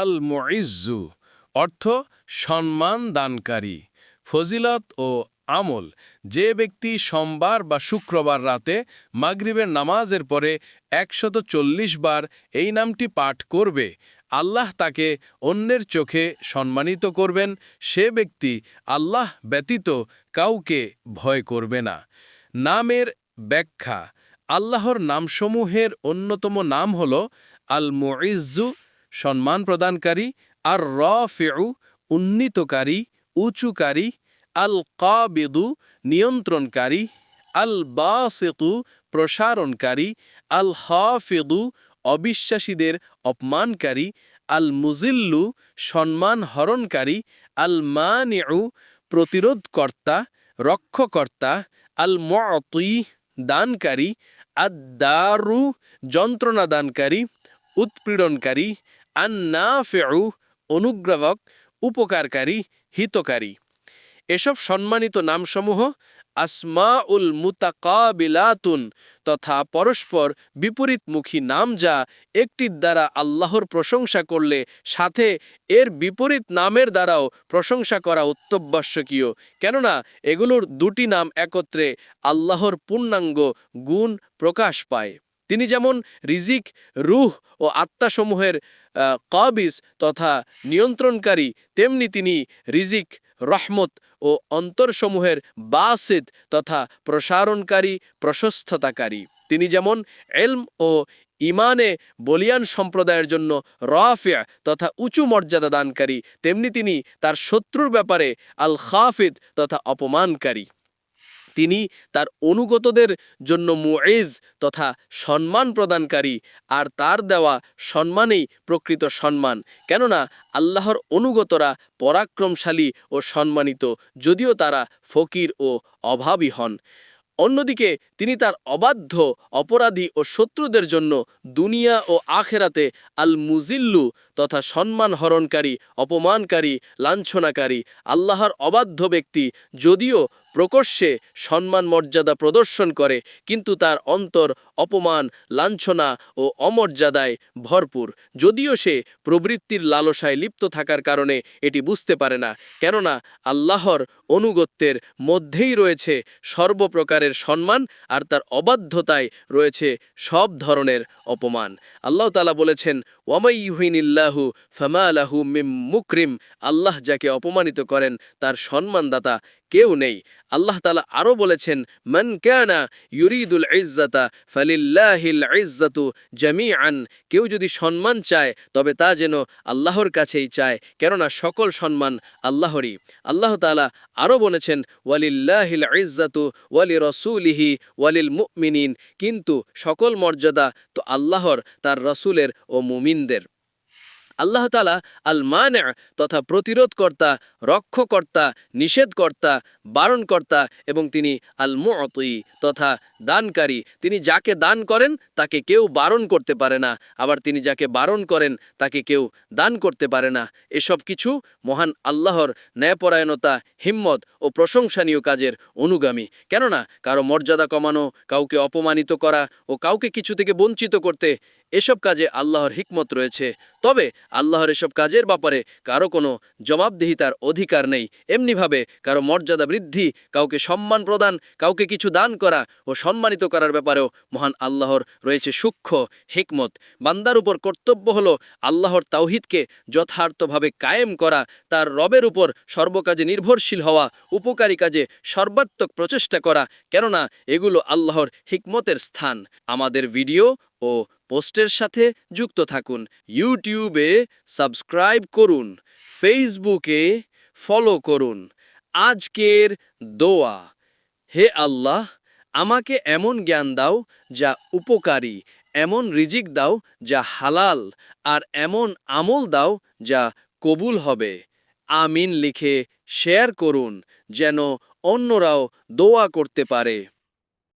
আল মুইজ্জু অর্থ সম্মান দানকারী, ফজিলত ও আমল। যে ব্যক্তি সোমবার বা শুক্রবার রাতে মাগরিবের নামাজের পরে একশত বার এই নামটি পাঠ করবে, আল্লাহ তাকে অন্যের চোখে সম্মানিত করবেন, সে ব্যক্তি আল্লাহ ব্যতীত কাউকে ভয় করবে না। নামের ব্যাখ্যা, আল্লাহর নামসমূহের অন্যতম নাম হল আল মুইজ্জু সম্মান প্রদানকারী, আর র ফেউ উন্নীতকারী, উঁচুকারী আল কাবেদু নিয়ন্ত্রণকারী আল বাসেতু প্রসারণকারী আল হাফেদু অবিশ্বাসীদের অপমানকারী আল মুজিল্লু সম্মান হরণকারী আল মানিউ প্রতিরোধকর্তা, রক্ষকর্তা আল মতুই দানকারী আদারু যন্ত্রণা দানকারী উৎপীড়নকারী আন্নাফেউ, অনুগ্রাহক, উপকারকারী, হিতকারী। এসব সম্মানিত নামসমূহ আসমা উল মুতাকাবিলাতুন তথা পরস্পর বিপরীতমুখী নাম যা একটির দ্বারা আল্লাহর প্রশংসা করলে সাথে এর বিপরীত নামের দ্বারাও প্রশংসা করা অত্যবশ্যকীয়। কেননা, এগুলোর দুটি নাম একত্রে আল্লাহর পূর্ণাঙ্গ গুণ প্রকাশ পায়। তিনি যেমন রিজিক, রুহ ও আত্মাসমূহের কাবিজ তথা নিয়ন্ত্রণকারী, তেমনি তিনি রিজিক, রহমত ও অন্তরসমূহের বাসিদ তথা প্রসারণকারী, প্রশস্ততাকারী। তিনি যেমন এলম ও ইমানে বলিয়ান সম্প্রদায়ের জন্য রাফিয়া তথা উঁচু মর্যাদা দানকারী, তেমনি তিনি তার শত্রুর ব্যাপারে আল খাফিদ তথা অপমানকারী। তিনি তার অনুগতদের জন্য মুয়েজ তথা সম্মান প্রদানকারী আর তার দেওয়া সম্মানেই প্রকৃত সম্মান। কেননা আল্লাহর অনুগতরা পরাক্রমশালী ও সম্মানিত, যদিও তারা ফকির ও অভাবী হন। অন্যদিকে তিনি তার অবাধ্য অপরাধী ও শত্রুদের জন্য দুনিয়া ও আখেরাতে আল মুজিল্লু তথা সম্মান হরণকারী অপমানকারী, লাঞ্ছনাকারী, আল্লাহর অবাধ্য ব্যক্তি যদিও প্রকর্ষে সম্মান মর্যাদা প্রদর্শন করে, কিন্তু তার অন্তর অপমান, লাঞ্ছনা ও অমর্যাদায় ভরপুর। যদিও সে প্রবৃত্তির লালসায় লিপ্ত থাকার কারণে এটি বুঝতে পারে না, কেননা আল্লাহর অনুগত্যের মধ্যেই রয়েছে সর্বপ্রকারের সম্মান আর তার অবাধ্যতায় রয়েছে সব ধরনের অপমান। আল্লাহ তালা বলেছেন ওয়ামাইহিনিল্লাহু ফামালাহু মিম মুকরিম। আল্লাহ যাকে অপমানিত করেন, তার সম্মানদাতা কেউ নেই। আল্লাহ তালা আরও বলেছেন, মন ক্যানা ইউরিদুল ইজ্জাতা ফালিল্লাহিল ইজ্জাতু জামিআন। কেউ যদি সম্মান চায়, তবে তা যেন আল্লাহর কাছেই চায়, কেননা সকল সম্মান আল্লাহরই। আল্লাহ তালা আরও বলেছেন, ওয়ালিল্লাহিল ইজ্জাতু ওয়ালি রসুলিহি ওয়ালিল মুমিনিন। কিন্তু সকল মর্যাদা তো আল্লাহর, তার রসুলের ও মুমিনদের। আল্লাহ তালা আল মানে তথা প্রতিরোধকর্তা, রক্ষকর্তা, নিষেধকর্তা, বারণকর্তা এবং তিনি আল মুয়তই তথা দানকারী। তিনি যাকে দান করেন, তাকে কেউ বারণ করতে পারে না। আবার তিনি যাকে বারণ করেন, তাকে কেউ দান করতে পারে না। এসব কিছু মহান আল্লাহর ন্যায়পরায়ণতা, হিম্মত ও প্রশংসনীয় কাজের অনুগামী। কেননা, কারও মর্যাদা কমানো, কাউকে অপমানিত করা ও কাউকে কিছু থেকে বঞ্চিত করতে এসব কাজে আল্লাহর হিকমত রয়েছে। তবে আল্লাহর এসব কাজের ব্যাপারে কারও কোনো জবাবদিহিতার অধিকার নেই। এমনিভাবে কারও মর্যাদা বৃদ্ধি, কাউকে সম্মান প্রদান, কাউকে কিছু দান করা ও সম্মানিত করার ব্যাপারেও মহান আল্লাহর রয়েছে সূক্ষ্ম হিকমত। বান্দার উপর কর্তব্য হলো আল্লাহর তাওহিদকে যথার্থভাবে কায়েম করা, তার রবের উপর সর্বকাজে নির্ভরশীল হওয়া, উপকারী কাজে সর্বাত্মক প্রচেষ্টা করা, কেননা এগুলো আল্লাহর হিকমতের স্থান। আমাদের ভিডিও ও পোস্টের সাথে যুক্ত থাকুন। ইউটিউবে সাবস্ক্রাইব করুন। ফেসবুকে ফলো করুন। আজকের দোয়া, হে আল্লাহ, আমাকে এমন জ্ঞান দাও যা উপকারী, এমন রিজিক দাও যা হালাল, আর এমন আমল দাও যা কবুল হবে। আমিন লিখে শেয়ার করুন, যেন অন্যরাও দোয়া করতে পারে।